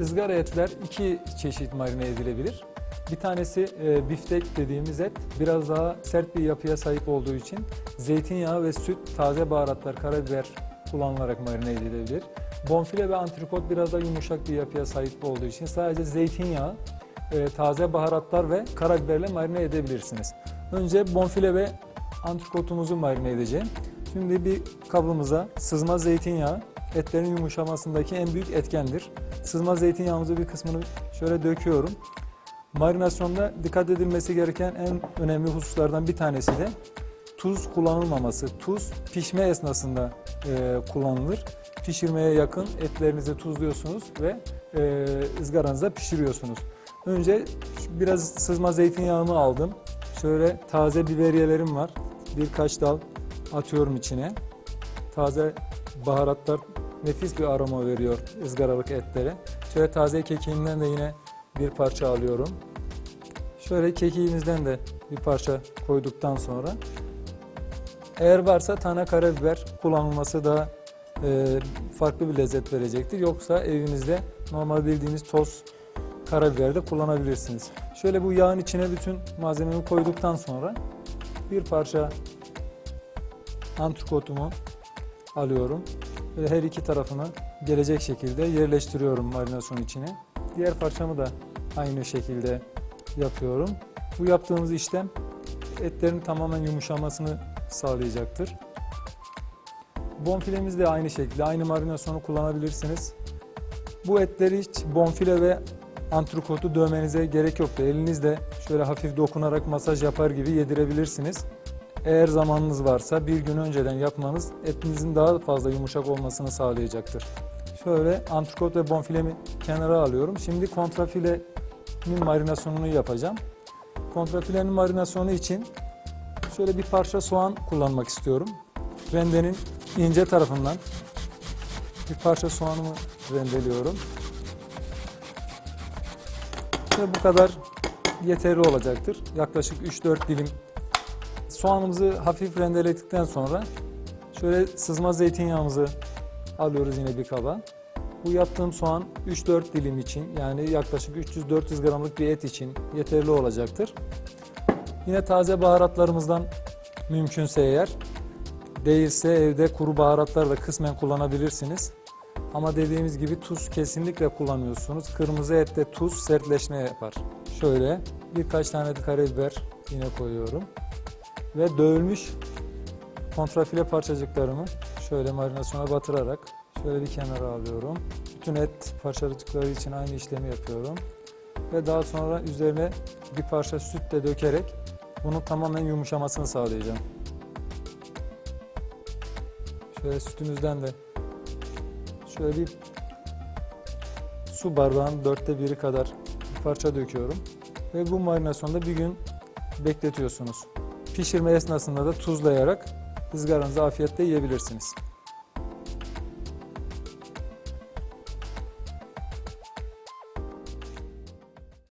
ızgara etler iki çeşit marine edilebilir. Bir tanesi e, biftek dediğimiz et biraz daha sert bir yapıya sahip olduğu için zeytinyağı ve süt, taze baharatlar, karabiber kullanılarak marine edilebilir. Bonfile ve antrikot biraz daha yumuşak bir yapıya sahip olduğu için sadece zeytinyağı, e, taze baharatlar ve karabiberle marine edebilirsiniz. Önce bonfile ve antrikotumuzu marine edeceğim. Şimdi bir kabımıza sızma zeytinyağı etlerin yumuşamasındaki en büyük etkendir. Sızma zeytinyağımızı bir kısmını şöyle döküyorum. Marinasyonda dikkat edilmesi gereken en önemli hususlardan bir tanesi de tuz kullanılmaması. Tuz pişme esnasında e, kullanılır. Pişirmeye yakın etlerinizi tuzluyorsunuz ve e, ızgaranızda pişiriyorsunuz. Önce biraz sızma zeytinyağımı aldım. Şöyle taze biberiyelerim var. Birkaç dal atıyorum içine. Taze baharatlar nefis bir aroma veriyor ızgaralık etlere. Şöyle taze kekiğimden de yine bir parça alıyorum. Şöyle kekiğimizden de bir parça koyduktan sonra eğer varsa tane karabiber kullanılması da e, farklı bir lezzet verecektir. Yoksa evinizde normal bildiğiniz toz karabiber de kullanabilirsiniz. Şöyle bu yağın içine bütün malzememi koyduktan sonra bir parça antrikotumu alıyorum. Böyle her iki tarafını gelecek şekilde yerleştiriyorum marinasyon içine. Diğer parçamı da aynı şekilde yapıyorum. Bu yaptığımız işlem etlerin tamamen yumuşamasını sağlayacaktır. Bonfilemiz de aynı şekilde aynı marinasyonu kullanabilirsiniz. Bu etleri hiç bonfile ve antrikotu dövmenize gerek yoktur. Elinizle şöyle hafif dokunarak masaj yapar gibi yedirebilirsiniz. Eğer zamanınız varsa bir gün önceden yapmanız etinizin daha fazla yumuşak olmasını sağlayacaktır. Şöyle antrikot ve bonfilemi kenara alıyorum. Şimdi kontrafilenin marinasyonunu yapacağım. Kontrafilenin marinasyonu için şöyle bir parça soğan kullanmak istiyorum. Rendenin ince tarafından bir parça soğanımı rendeliyorum. Ve bu kadar yeterli olacaktır. Yaklaşık 3-4 dilim soğanımızı hafif rendeledikten sonra şöyle sızma zeytinyağımızı alıyoruz yine bir kaba. Bu yaptığım soğan 3-4 dilim için yani yaklaşık 300-400 gramlık bir et için yeterli olacaktır. Yine taze baharatlarımızdan mümkünse eğer değilse evde kuru baharatlar da kısmen kullanabilirsiniz. Ama dediğimiz gibi tuz kesinlikle kullanıyorsunuz. Kırmızı ette tuz sertleşme yapar. Şöyle birkaç tane de karabiber yine koyuyorum. Ve dövülmüş kontrafile parçacıklarımı şöyle marinasyona batırarak şöyle bir kenara alıyorum. Bütün et parçacıkları için aynı işlemi yapıyorum. Ve daha sonra üzerine bir parça süt de dökerek bunun tamamen yumuşamasını sağlayacağım. Şöyle sütümüzden de şöyle bir su bardağının dörtte biri kadar bir parça döküyorum. Ve bu marinasyonda bir gün bekletiyorsunuz. Pişirme esnasında da tuzlayarak ızgaranızı afiyetle yiyebilirsiniz.